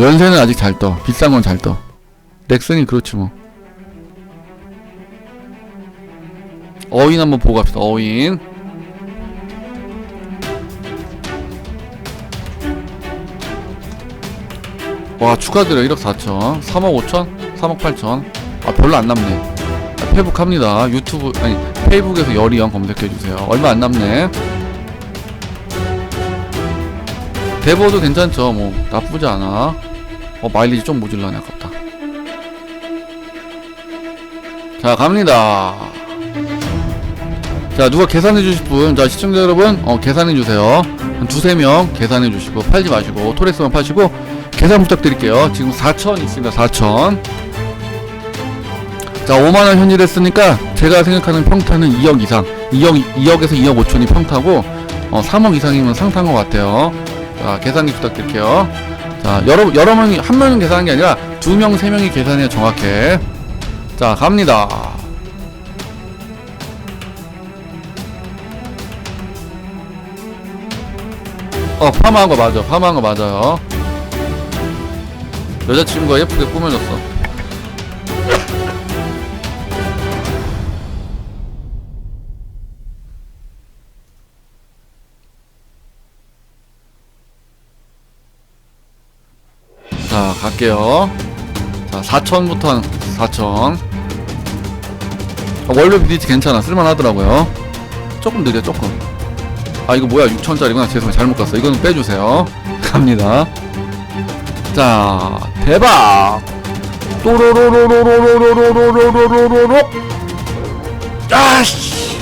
연세는 아직 잘 떠. 비싼 건 잘 떠. 넥슨이 그렇지 뭐. 어인 한번 보고 갑시다. 어인. 와 축하드려 1억 4천 3억 5천 3억 8천 아 별로 안 남네 아, 페북 합니다 유튜브 아니 페이북에서 열이형 검색해주세요 얼마 안 남네 대보도 괜찮죠. 뭐 나쁘지 않아. 어 마일리지 좀 모질라네 아깝다. 자 갑니다. 자 누가 계산해 주실 분자 시청자 여러분 어 계산해 주세요. 한 두세 명 계산해 주시고 팔지 마시고 토레스만 파시고 계산 부탁드릴게요. 지금 4천 있습니다 4천. 자 5만원 현질했으니까 제가 생각하는 평타는 2억 이상. 2억 2억에서 2억 5천이 평타고 어 3억 이상이면 상타인 것 같아요 자 계산기 부탁드릴게요. 자 여러 여러 명이 한 명은 계산한 게 아니라 두 명 세 명이 계산해야 정확해. 자 갑니다. 어 파마한 거 맞아 파마한 거 맞아요. 여자친구가 예쁘게 꾸며줬어 자 갈게요. 자 4천부터 4천. 원료 비디치 괜찮아. 쓸만하더라고요. 조금 느려 조금. 아 이거 뭐야? 6천짜리구나. 죄송해요. 잘못 갔어. 이거는 빼주세요. 갑니다. 자 대박! 또로로로로로로로로로로로로로 아씨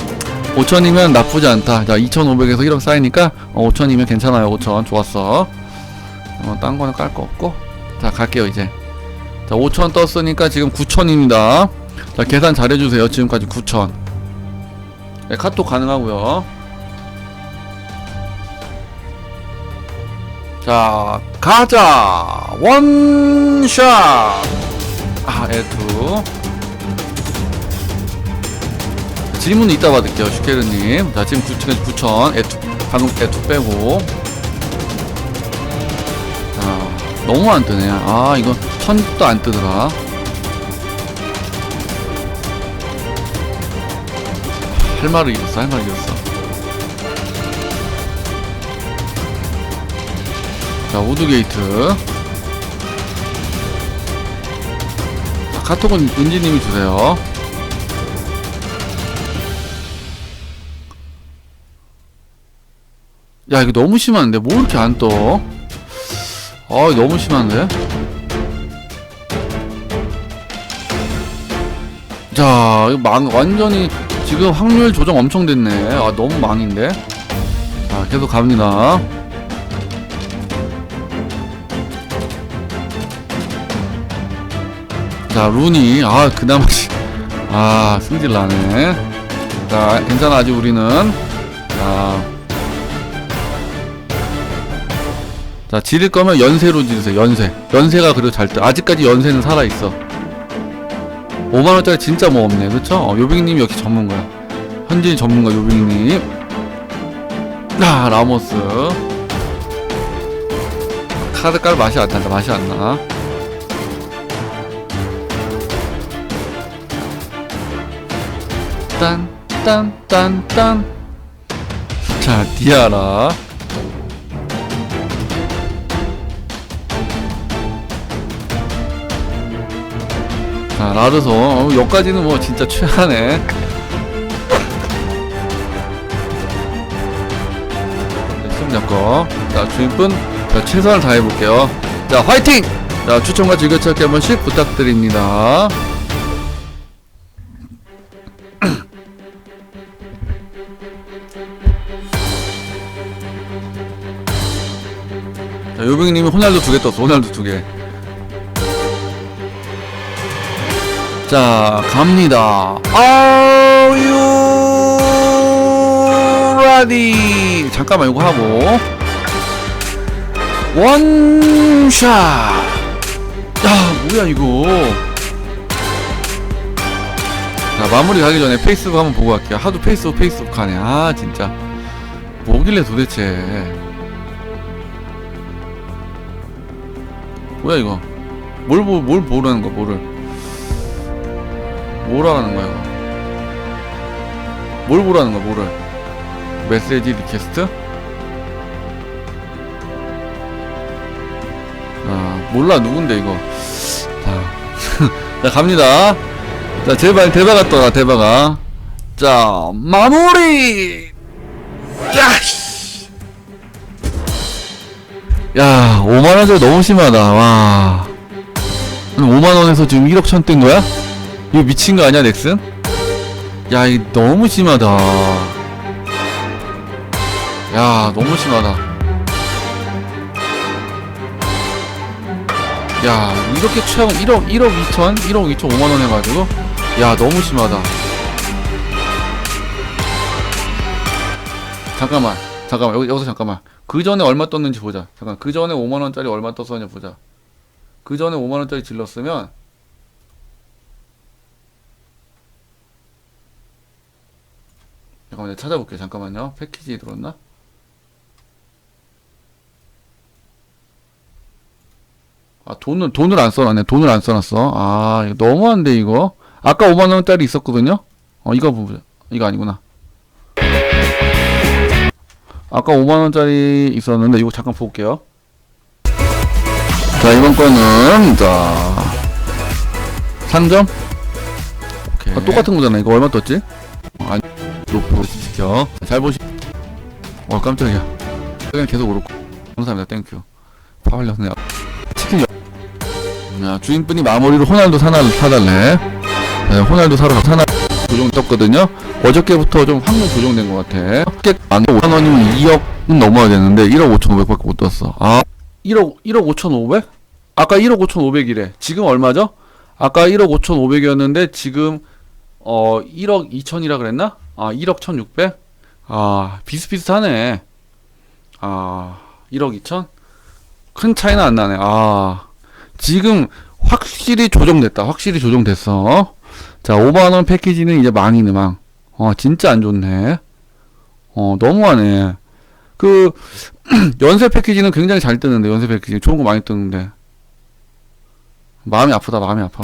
5천이면 나쁘지 않다 자 2,500에서 1억 쌓이니까 어, 5천이면 괜찮아요. 5천. 좋았어. 어, 딴 거는 깔 거 없고 자 갈게요 이제. 자 5천 떴으니까 지금 9천입니다. 자 계산 잘해주세요. 지금까지 9천. 네, 카톡 가능하고요. 자 가자! 원샷! 아 에투. 질문 이따 받을게요 슈케르님. 자 지금 9천 9천. 에투 방금 에투 빼고 너무 안 뜨네. 아 이거 천도 안 뜨더라. 할 말을 잃었어 할 말을 잃었어. 자 우드게이트. 자, 카톡은 은지님이 주세요. 야 이거 너무 심한데 뭐 이렇게 안 떠? 아 너무 심한데? 자 이거 망 완전히 지금 확률 조정 엄청 됐네. 아 너무 망인데? 자 계속 갑니다. 자 루니. 아 그나마 아 승질 나네. 자 괜찮아 아직 우리는. 자, 자 지를 거면 연세로 지르세요 연세 연세가 그래도 잘뜨 아직까지 연세는 살아있어. 5만원짜리 진짜 뭐 없네 그쵸? 어, 요빙님 역시 전문가야. 현진 전문가 요빙님. 아 라모스. 카드 깔 맛이 안 난다 맛이 안나. 딴 딴 딴 딴. 자 디아라 자 라르소. 어, 여기까지는 뭐 진짜 최하네. 승자거 자 주인분 자 최선을 다해볼게요. 자 화이팅! 자 추천과 즐겨찾기 한 번씩 부탁드립니다. 자, 요빙님이 호날두 두 개 떴어. 호날두 두 개. 자, 갑니다. Are you ready? 잠깐만 이거 하고 원샷. 야, 뭐야 이거? 자, 마무리 가기 전에 페이스북 한번 보고 갈게요. 하도 페이스북 페이스북 하네. 아, 진짜. 뭐길래 도대체. 뭐야 이거 뭘, 보, 뭘 보라는 거야 뭐를 뭐라는 거야 뭘 보라는 거야 뭐를? 메시지 리퀘스트? 아 몰라 누군데 이거? 자, 자 갑니다. 자 제발 대박아 떠라 대박아. 자 마무리! 야, 씨. 야 5만원짜리 너무 심하다 와. 5만원에서 지금 1억 천 뜬 거야? 이거 미친 거 아니야 넥슨? 야 이거 너무 심하다. 야 너무 심하다. 야 이렇게 최고 1억 1억 2천 1억 2천 5만원 해가지고? 야 너무 심하다. 잠깐만 잠깐만 여기, 여기서 잠깐만. 그 전에 얼마 떴는지 보자. 잠깐 그 전에 5만원짜리 얼마 떴었냐 보자. 그 전에 5만원짜리 질렀으면 잠깐만 내가 찾아볼게. 잠깐만요. 패키지 들었나? 아 돈을 돈을 안 써놨네. 돈을 안 써놨어. 아 이거 너무한데 이거? 아까 5만원짜리 있었거든요? 어 이거 보자 이거 아니구나. 아까 5만원짜리 있었는데 이거 잠깐 볼게요. 자 이번 거는 자 상점? 오케이. 아, 똑같은 거잖아. 이거 얼마 떴지? 어, 아니 높고 시켜. 잘 보시. 어 깜짝이야. 그냥 계속 오르고. 감사합니다. 땡큐. 파발렸네 치킨 여... 야 주인분이 마무리로 호날두 사나 사달래. 네, 호날두 사러 사나 조정 떴거든요. 어저께부터 좀 확률 조정된 것 같아. 꽤 많이 5만원이면 2억은 넘어야 되는데 1억 5천 5백밖에 못 떴어. 아 1억 1억 5천 5백? 아까 1억 5천 5백이래. 지금 얼마죠? 아까 1억 5천 5백이었는데 지금 어 1억 2천이라 그랬나? 아 1억 1,600? 아 비슷비슷하네. 아 1억 2천? 큰 차이는 안 나네. 아 지금 확실히 조정됐다. 확실히 조정됐어. 자 5만 원 패키지는 이제 망이네 망. 어 진짜 안 좋네. 어 너무하네. 그 연세 패키지는 굉장히 잘 뜨는데 연세 패키지 좋은 거 많이 뜨는데 마음이 아프다 마음이 아파.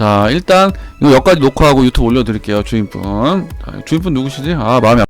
자 일단 이거 여기까지 녹화하고 유튜브 올려드릴게요 주인분 자, 주인분 누구시지? 아 마음이